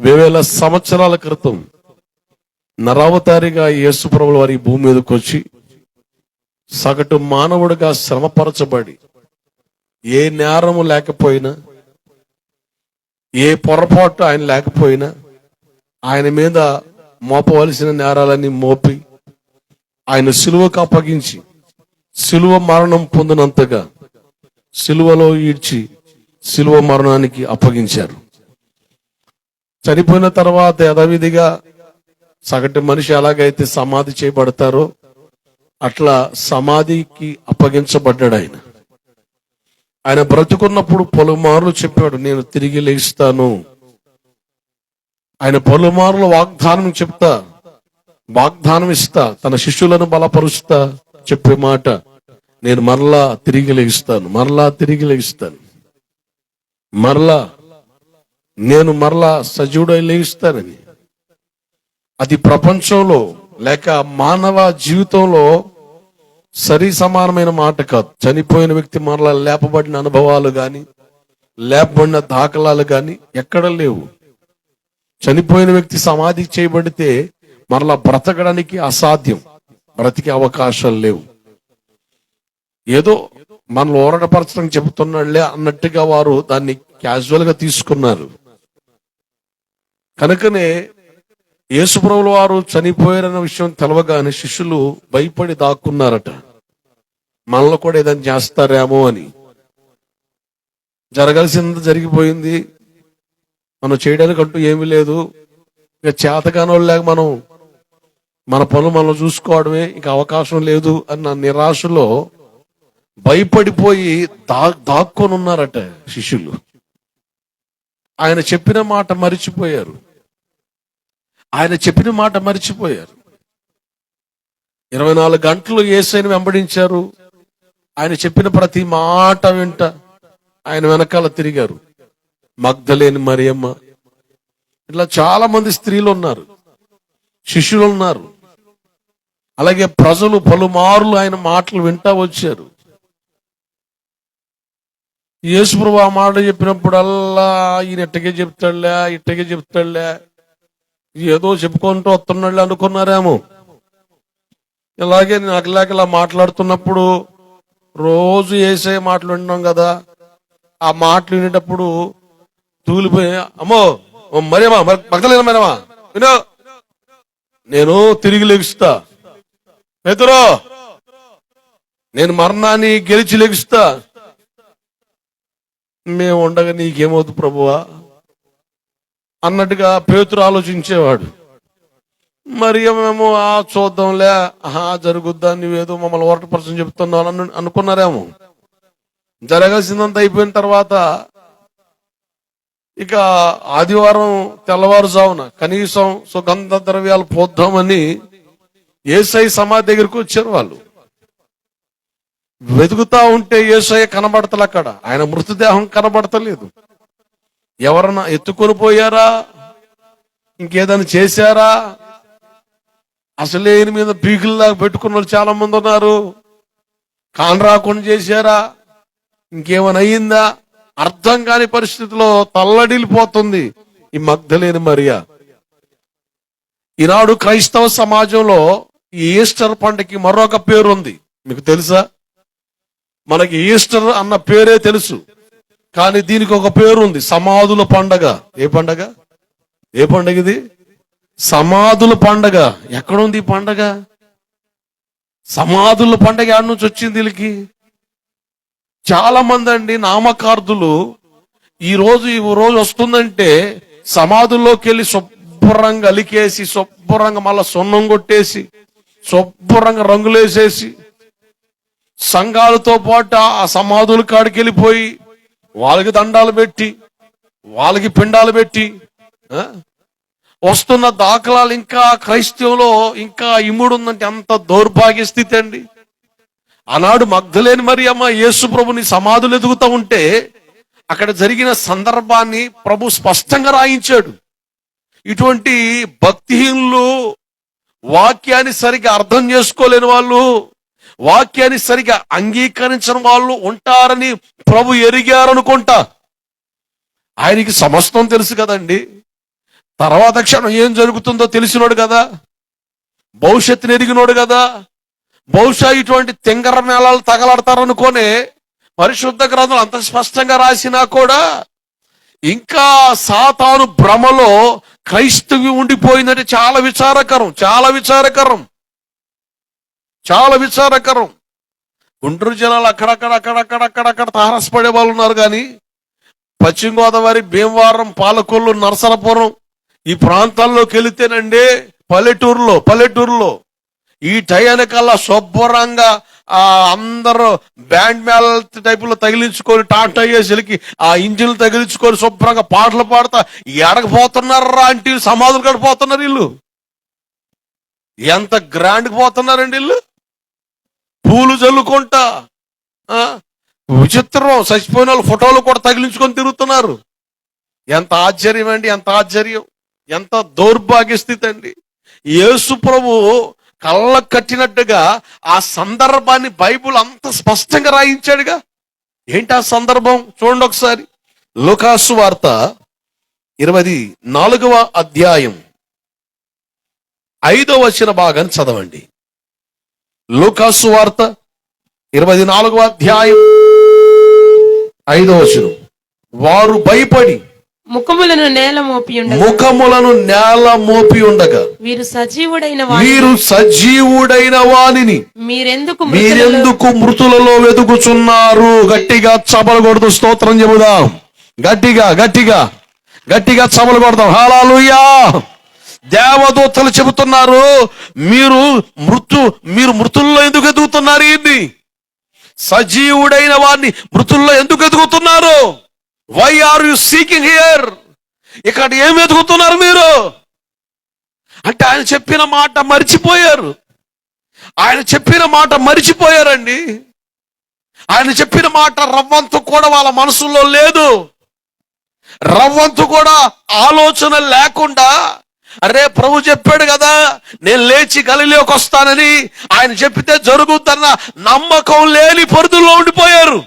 వేవేల సంవత్సరాల క్రితం నరావతారిగా యేసుప్రభుల వారి భూమి మీదకి వచ్చి సగటు మానవుడిగా శ్రమపరచబడి ఏ నేరము లేకపోయినా ఏ పొరపాటు ఆయన లేకపోయినా ఆయన మీద మోపవలసిన నేరాలన్నీ మోపి ఆయన సిలువకు అప్పగించి సిలువ మరణం పొందినంతగా సిలువలో ఈడ్చి సిలువ మరణానికి అప్పగించారు. చనిపోయిన తర్వాత యథావిధిగా సగటు మనిషి ఎలాగైతే సమాధి చేయబడతారో అట్లా సమాధికి అప్పగించబడ్డాడు ఆయన. ఆయన బ్రతుకున్నప్పుడు పలుమార్లు చెప్పాడు నేను తిరిగి లేస్తాను. ఆయన పలుమార్లు వాగ్దానం చెప్తా వాగ్దానం ఇస్తా తన శిష్యులను బలపరుస్తా చెప్పే మాట నేను మరలా తిరిగి లేస్తాను మరలా తిరిగి లేస్తాను మరలా నేను మరలా సజీవుడై లేస్తానని అది ప్రపంచంలో లేక మానవ జీవితంలో సరి సమానమైన మాట కాదు. చనిపోయిన వ్యక్తి మరలా లేపబడిన అనుభవాలు కానీ లేపబడిన దాఖలాలు కానీ ఎక్కడ లేవు. చనిపోయిన వ్యక్తి సమాధి చేయబడితే మరలా బ్రతకడానికి అసాధ్యం. బ్రతికే అవకాశాలు లేవు. ఏదో మనల్ని ఓరడపరచడం చెబుతున్నాడులే అన్నట్టుగా వారు దాన్ని క్యాజువల్గా తీసుకున్నారు. కనుకనే యేసుప్రభుల వారు చనిపోయారన్న విషయం తెలవగానే శిష్యులు భయపడి దాక్కున్నారట. మనలో కూడా ఏదైనా చేస్తారేమో అని. జరగాల్సింది జరిగిపోయింది. మనం చేయడానికి అంటూ ఏమీ లేదు. ఇక చేతకాని లేక మనం మన పనులు మనం చూసుకోవడమే ఇక అవకాశం లేదు అన్న నిరాశలో భయపడిపోయి దా దాక్కొని ఉన్నారట శిష్యులు. ఆయన చెప్పిన మాట మరిచిపోయారు. ఆయన చెప్పిన మాట మర్చిపోయారు. ఇరవై నాలుగు గంటలు ఏసైని వెంబడించారు. ఆయన చెప్పిన ప్రతి మాట వెంట ఆయన వెనకాల తిరిగారు. మగ్ధలేని మరియమ్మ. ఇట్లా చాలా మంది స్త్రీలు ఉన్నారు. శిష్యులు ఉన్నారు. అలాగే ప్రజలు పలుమార్లు ఆయన మాటలు వింటా వచ్చారు. యేసుప్రభు ఆ మాట చెప్పినప్పుడల్లా ఈయన ఇట్టగే చెప్తాడులే ఇట్టగే చెప్తాడులే. ఏదో చెప్పుకుంటూ వస్తున్నాడు అనుకున్నారేమో. ఇలాగే నాకు లేక ఇలా మాట్లాడుతున్నప్పుడు రోజు వేసే మాటలు వింటున్నాం కదా. ఆ మాటలు వినేటప్పుడు తూలిపోయి అమ్మో మరేమా మరి పక్కలేదా మరేమా వినో. నేను తిరిగి లెగుస్తా. ఎదురో నేను మరణాన్ని గెలిచి లెగుస్తా. మేము ఉండగా నీకేమవుతుంది ప్రభువా? అన్నట్టుగా పేతురు ఆలోచించేవాడు. మరి మేము ఆ చూద్దాంలే ఆహా జరుగుద్దా నువ్వేదో మమ్మల్ని ఓటపరచని చెప్తున్నావు అని అనుకున్నారేమో. జరగాల్సిందంతా అయిపోయిన తర్వాత ఇక ఆదివారం తెల్లవారుజామున కనీసం సుగంధ ద్రవ్యాలు పోద్దామని ఏసఐ సమాధి దగ్గరికి వచ్చారు వాళ్ళు. వెతుకుతా ఉంటే ఏసఐ కనబడతలే అక్కడ. ఆయన మృతదేహం కనబడతలేదు. ఎవరన్నా ఎత్తుకొని పోయారా? ఇంకేదైనా చేశారా? అసలే ఈయన మీద పీకుల్లాగా పెట్టుకున్న వాళ్ళు చాలా మంది ఉన్నారు. కాన్ రాకుండా చేశారా? ఇంకేమైనా అయ్యిందా? అర్థం కాని పరిస్థితిలో తల్లడిల్లిపోతుంది ఈ మగ్ధలేని మరియా. ఈనాడు క్రైస్తవ సమాజంలో ఈ ఈస్టర్ పండుగకి మరొక పేరు ఉంది మీకు తెలుసా? మనకి ఈస్టర్ అన్న పేరే తెలుసు. కానీ దీనికి ఒక పేరు ఉంది సమాధుల పండగ. ఏ పండగ? ఏ పండగ ఇది? సమాధుల పండగ. ఎక్కడుంది ఈ పండగ? సమాధుల పండగ ఎక్కడి నుంచి వచ్చింది వీళ్ళకి? చాలా మంది అండి నామకార్థులు ఈ రోజు ఈ రోజు వస్తుందంటే సమాధుల్లోకి వెళ్ళి శుభ్రంగా అలికేసి శుభ్రంగా మళ్ళా సున్నం కొట్టేసి శుభ్రంగా రంగులేసేసి సంఘాలతో పాటు ఆ సమాధుల కాడికి వెళ్ళిపోయి వాళ్ళకి దండాలు పెట్టి వాళ్ళకి పిండాలు పెట్టి వస్తున్న దాఖలాలు ఇంకా క్రైస్తవంలో ఇంకా ఇముడుందంటే అంత దౌర్భాగ్య స్థితి అండి. ఆనాడు మగ్ధలేని మరి అమ్మ యేసు ప్రభుని సమాధులు ఎదుగుతూ ఉంటే అక్కడ జరిగిన సందర్భాన్ని ప్రభు స్పష్టంగా రాయించాడు. ఇటువంటి భక్తిహీనులు వాక్యాన్ని సరిగ్గా అర్థం చేసుకోలేని వాళ్ళు వాక్యాన్ని సరిగా అంగీకరించిన వాళ్ళు ఉంటారని ప్రభు ఎరిగారనుకుంటా. ఆయనకి సమస్తం తెలుసు కదండి. తర్వాత క్షణం ఏం జరుగుతుందో తెలిసినోడు కదా. భవిష్యత్తుని ఎరిగినోడు కదా. బహుశా ఇటువంటి తింగర మేళాలు తగలడతారనుకోనే పరిశుద్ధ గ్రంథం అంత స్పష్టంగా రాసినా కూడా ఇంకా సాతాను భ్రమలో క్రైస్తవి ఉండిపోయిందంటే చాలా విచారకరం చాలా విచారకరం. చాలా విచారకరం. గుంటూరు జిల్లాలో అక్కడక్కడ అక్కడక్కడ అక్కడక్కడ తారసపడే వాళ్ళు ఉన్నారు కానీ పశ్చిమ గోదావరి భీమవరం పాలకొల్లు నరసరపురం ఈ ప్రాంతాల్లోకి వెళితేనండి పల్లెటూరులో పల్లెటూరులో ఈ టయానికల్లా శుభ్రంగా ఆ అందరూ బ్యాండ్ మేళ టైపులో తగిలించుకొని టాటా ఏసీలకి ఆ ఇంజిన్లు తగిలించుకొని శుభ్రంగా పాటలు పాడతా ఎడకపోతున్నారా అంటే సమాధులు కడిపోతున్నారు వీళ్ళు. ఎంత గ్రాండ్కి పోతున్నారండి వీళ్ళు? పూలు చల్లుకుంటా విచిత్రం చచ్చిపోయిన వాళ్ళ ఫోటోలు కూడా తగిలించుకొని తిరుగుతున్నారు. ఎంత ఆశ్చర్యం అండి ఎంత ఆశ్చర్యం ఎంత దౌర్భాగ్య స్థితి అండి. యేసు ప్రభు కళ్ళ కట్టినట్టుగా ఆ సందర్భాన్ని బైబుల్ అంత స్పష్టంగా రాయించాడుగా. ఏంటి ఆ సందర్భం? చూడండి ఒకసారి. లోకాసు వార్త ఇరవై నాలుగవ అధ్యాయం ఐదవ వచ్చిన భాగాన్ని చదవండి. లూకాసు వార్త ఇరవై నాలుగవ అధ్యాయం ఐదవ వచనం. వారు భయపడి ముఖములను నేల మోపి ఉండగా ముఖములను నేల మోపి ఉండగా వీరు సజీవుడైన వారు సజీవుడైన వానిని మీరెందుకు మీరెందుకు మృతులలో వెతుకుచున్నారు? గట్టిగా చపలు కొడుతూ స్తోత్రం చెబుదాం. గట్టిగా గట్టిగా గట్టిగా చపలు కొడదాం. హాలాలుయా దేవదూతలు చెబుతున్నారు మీరు మృతు మీరు మృతుల్లో ఎందుకు ఎదుగుతున్నారు ఇది సజీవుడైన వారిని మృతుల్లో ఎందుకు ఎదుగుతున్నారు? Why are you seeking here ఇక్కడ ఏం ఎదుగుతున్నారు మీరు? అంటే ఆయన చెప్పిన మాట మర్చిపోయారు. ఆయన చెప్పిన మాట మరిచిపోయారండి. ఆయన చెప్పిన మాట రవ్వంతు కూడా వాళ్ళ మనసులో లేదు. రవ్వంతు కూడా ఆలోచన లేకుండా అరే ప్రభు చెప్పాడు కదా నేను లేచి గలిలోకి వస్తానని. ఆయన చెప్పితే జరుగుద్దన్న నమ్మకం లేని పరిధుల్లో ఉండిపోయారు.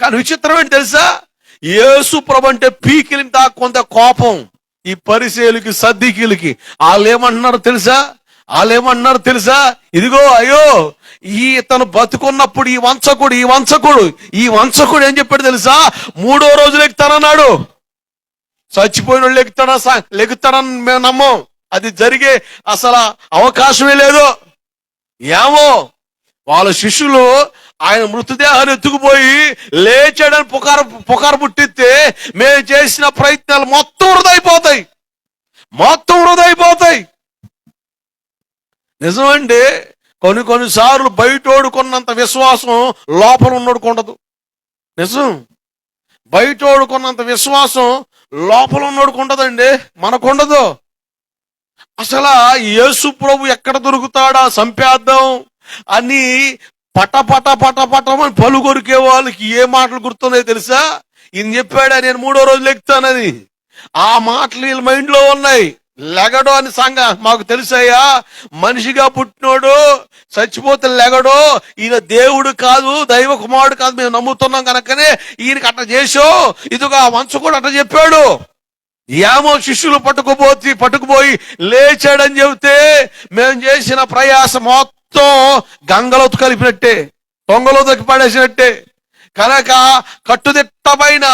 కానీ విచిత్రం ఏంటి తెలుసా? యేసు ప్రభు అంటే పీకిలిని కొంత కోపం. ఈ పరిశీలకి సద్దికీలకి వాళ్ళు ఏమంటున్నారు తెలుసా? వాళ్ళు ఏమంటున్నారు తెలుసా? ఇదిగో అయ్యో ఈ తను బతుకున్నప్పుడు ఈ వంచకుడు ఈ వంచకుడు ఈ వంచకుడు ఏం చెప్పాడు తెలుసా? మూడో రోజులు ఎక్కుతానన్నాడు చచ్చిపోయిన వాళ్ళు సా- లెగుతాడని మేము నమ్మం. అది జరిగే అసలు అవకాశమే లేదు. ఏమో? వాళ్ళ శిష్యులు ఆయన మృతదేహాన్ని ఎత్తుకుపోయి లేచాడని పుకారు పుకారు పుట్టిస్తే మేము చేసిన ప్రయత్నాలు మొత్తం వృధా అయిపోతాయి. మొత్తం వృధా అయిపోతాయి. నిజమండి కొన్ని కొన్నిసార్లు బయటోడుకున్నంత విశ్వాసం లోపల ఉన్నోడుకు ఉండదు. నిజం? బయటోడుకున్నంత విశ్వాసం లోపల ఉన్నోడుకు ఉండదండి మనకు ఉండదు అసలు యేసు ప్రభు ఎక్కడ దొరుకుతాడా సంపేద్దాం అని పట పట పట పటమని పలు కొరికే వాళ్ళకి ఏ మాటలు గుర్తున్నాయో తెలుసా? ఈయన చెప్పాడా నేను మూడో రోజులు ఎక్కుతానని ఆ మాటలు వీళ్ళ మైండ్లో ఉన్నాయి. లెగడు అని సంగ మాకు తెలుసయ్యా. మనిషిగా పుట్టినోడు చచ్చిపోతే లెగడు. ఈయన దేవుడు కాదు దైవ కుమారుడు కాదు మేము నమ్ముతున్నాం కనుకనే ఈయనకి అట్ట చేసో ఇదిగో ఆ వంశ కూడా అట్ట చెప్పాడు. ఏమో శిష్యులు పట్టుకుపోతే పట్టుకుపోయి లేచాడని చెబితే మేము చేసిన ప్రయాస మొత్తం గంగలో కలిపినట్టే తొంగలో దొక్కి పడేసినట్టే. కనుక కట్టుదిట్టమైన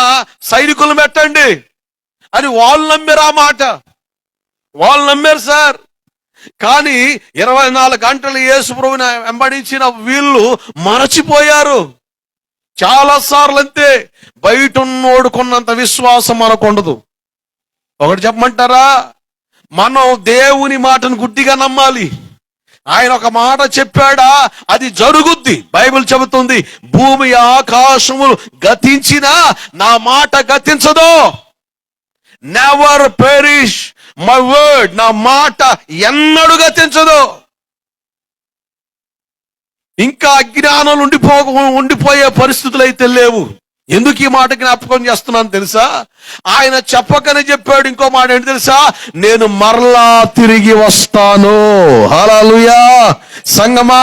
సైనికులు పెట్టండి అని వాళ్ళు నమ్మిరా మాట. వాళ్ళు నమ్మారు సార్. కానీ ఇరవై నాలుగు గంటలు యేసుప్రభుని వెంబడించిన వీళ్ళు మరచిపోయారు. చాలా సార్లు అంతే. బయట ఉన్నోడుకున్నంత విశ్వాసం మనకు ఉండదు. ఒకటి చెప్పమంటారా? మనం దేవుని మాటను గుడ్డిగా నమ్మాలి. ఆయన ఒక మాట చెప్పాడా? అది జరుగుద్ది. బైబిల్ చెబుతుంది భూమి ఆకాశములు గతించినా నా మాట గతించదు. నెవర్ పెరిష్ మై వర్డ్ నా మాట ఎన్నడు గతించదు ఇంకా అజ్ఞానం ఉండిపో ఉండిపోయే పరిస్థితులు అయితే లేవు. ఎందుకు ఈ మాట జ్ఞాపకం చేస్తున్నాను తెలుసా? ఆయన చెప్పకనే చెప్పాడు ఇంకో మాట ఏంటి తెలుసా? నేను మరలా తిరిగి వస్తాను. హల్లెలూయా సంగమా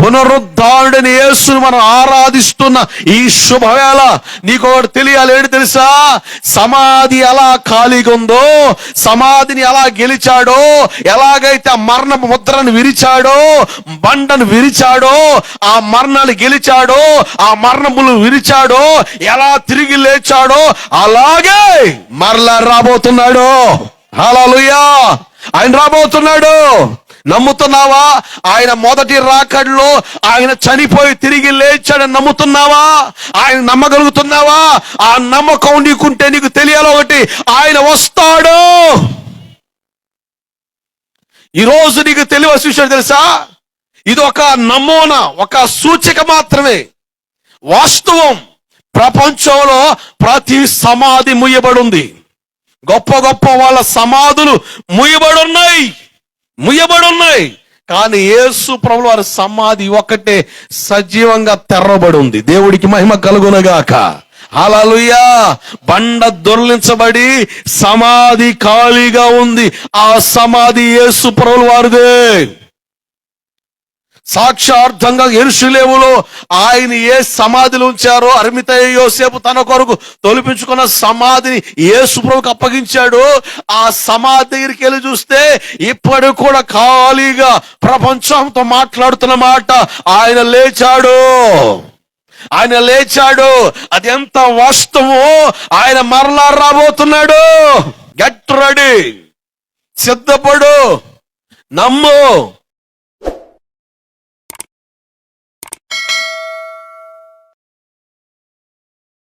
పునరుద్ధారుడని యేసును మనం ఆరాధిస్తున్న ఈ శుభవేళ. నీకు ఒకటి తెలియాలి ఏంటి తెలుసా? సమాధి ఎలా ఖాళీగా ఉందో సమాధిని ఎలా గెలిచాడో ఎలాగైతే ఆ మరణ ముద్రను విరిచాడో బండను విరిచాడో ఆ మరణాన్ని గెలిచాడో ఆ మరణములు విరిచాడో ఎలా తిరిగి లేచాడో అలాగే మరలా రాబోతున్నాడు. హల్లెలూయా! ఆయన రాబోతున్నాడు. నమ్ముతున్నావా? ఆయన మొదటి రాకడ్లో ఆయన చనిపోయి తిరిగి లేచాడని నమ్ముతున్నావా? ఆయన నమ్మగలుగుతున్నావా? ఆ నమ్మకం నీకుంటే నీకు తెలియాలి ఒకటి ఆయన వస్తాడు. ఈరోజు నీకు తెలియవలసిన విషయం తెలుసా? ఇది ఒక నమూనా ఒక సూచిక మాత్రమే. వాస్తవం ప్రపంచంలో ప్రతి సమాధి ముయ్యబడి ఉంది. గొప్ప గొప్ప వాళ్ళ సమాధులు ముయ్యబడి ఉన్నాయి. ముయ్యబడి ఉన్నాయి కానీ యేసు ప్రభు వారి సమాధి ఒకటే సజీవంగా తెర్రబడి ఉంది దేవుడికి మహిమ కలుగునగాక. అలలుయా బండ దొర్లించబడి సమాధి ఖాళీగా ఉంది. ఆ సమాధి యేసు ప్రభుల వారిదే సాక్షార్థంగా ఎరుషులేములో ఆయన ఏ సమాధిలో ఉంచారో అరిమితయ్యోసేపు తన కొరకు తొలిపించుకున్న సమాధిని ఏ సుప్రభుకు అప్పగించాడు. ఆ సమాధి దగ్గరికి వెళ్ళి చూస్తే ఇప్పటికి కూడా ఖాళీగా ప్రపంచంతో మాట్లాడుతున్న మాట ఆయన లేచాడు. ఆయన లేచాడు. అది ఎంత వాస్తవమో ఆయన మరలా రాబోతున్నాడు. Get ready. సిద్ధపడు. నమ్ము.